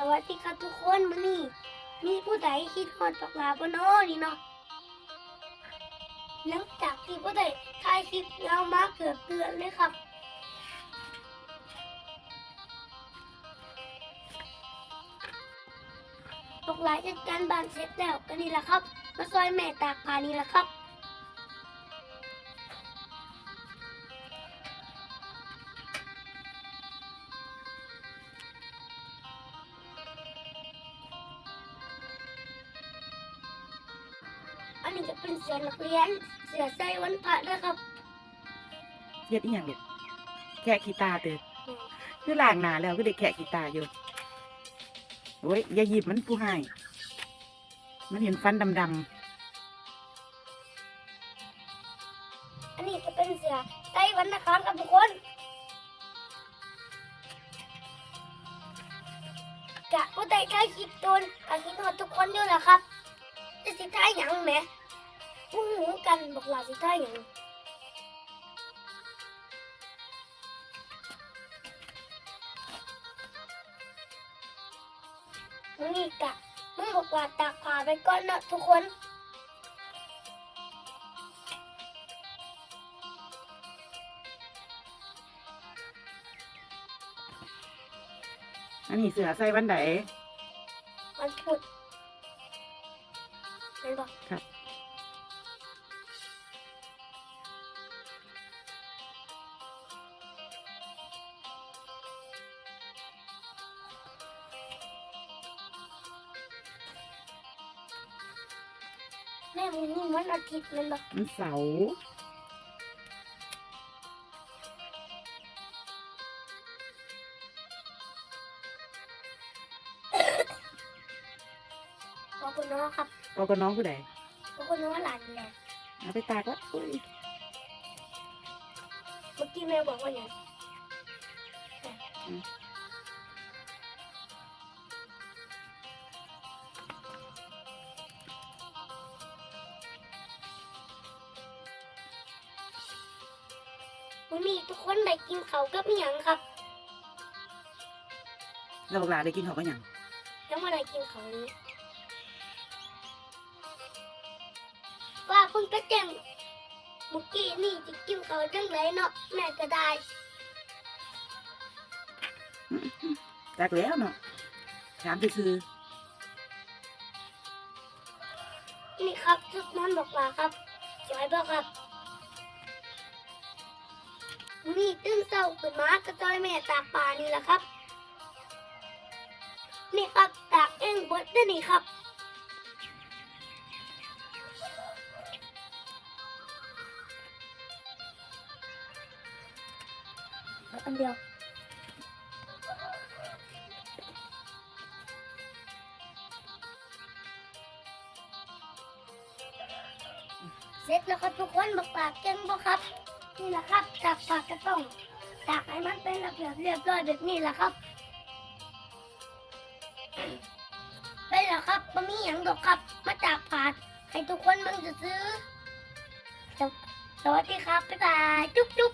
สวัสดีครับทุกคนมื้อนี้มีผู้ใดคิดฮอดปักลาบ่เนาะนี่เนาะหลังจากที่ผู้ใดถ่ายคลิปยาวมาเกือบเดือนเลยครับตกลายจัดการบ้านเสร็จแล้วก็นี่แหละครับ มาซอยแม่ตากผานี่แหละครับ นนี้จะเป็นเสือนักเรียน เสือใส่วันพระนะครับเฮ็ดอีหยังเด็ดแค่กีตาร์เด้อคือล้างหน้าแล้วก็ได้แค่กีตาร์อยู่โอ้ยอย่าหยิบมันผู้ให้มันเห็นฟันดำอันนี้จะเป็นเสือใส่วันนะครับครับทุกคนกะผู้ใดท้ายคลิปโดนกะคิดฮอดทุกคนอยู่แหละครับจะสิท้ายหยังแหม ผู้หูกันบอกลาสิท้ายหยังมื้อนี้กะมึงบอกว่าตากผ้าไปก่อนเนาะทุกคนๆอันนี้เสือใส่วันไหนมันพุดเห็นปะครับ แม่มึงนี่มันอาทิตย์มันปะมันเสาร์ขอบคุณน้องครับเอากับน้องผู้ใดขอบคุณน้องหลานแหละเอาไปตากละอุ้ยเมื่อกี้แม่บอกว่าอย่าง วันนี้ทุกคนได้กินเขาวกับอหย่างครับเราบอกลาได้กินข้าวกันหยังแล้วเมื่อไรกินเขาวนี้ว่าเพิ่งกระแจงเมื่อกี้นี่จะกินเขาวจังไรเนาะแม่ก็ได้จากแล้วเนาะถามซื่อนี่ครับชุดนอนบอกว่าครับสวยบ่ครับ นี่ตื่นเศร้าขึ้นมากระจอยแม่ตากป่านี่แหละครับ นี่ครับตากเองเบดได้อนี่ครับเอาอันเดียวเสร็จแล้วครับทุกคนบอกปากเก่งบ่ครับ นี่แหละครับตากปากก็ต้องตากให้มันเป็นระเบียบเรียบร้อยแบบนี้แหละครับเป็นแล้วครับมันมีหยังดอกครับ มาตากผัดให้ทุกคนมึงจะซื้อสวัสดีครับบ๊ายบายจุ๊บจุ๊บ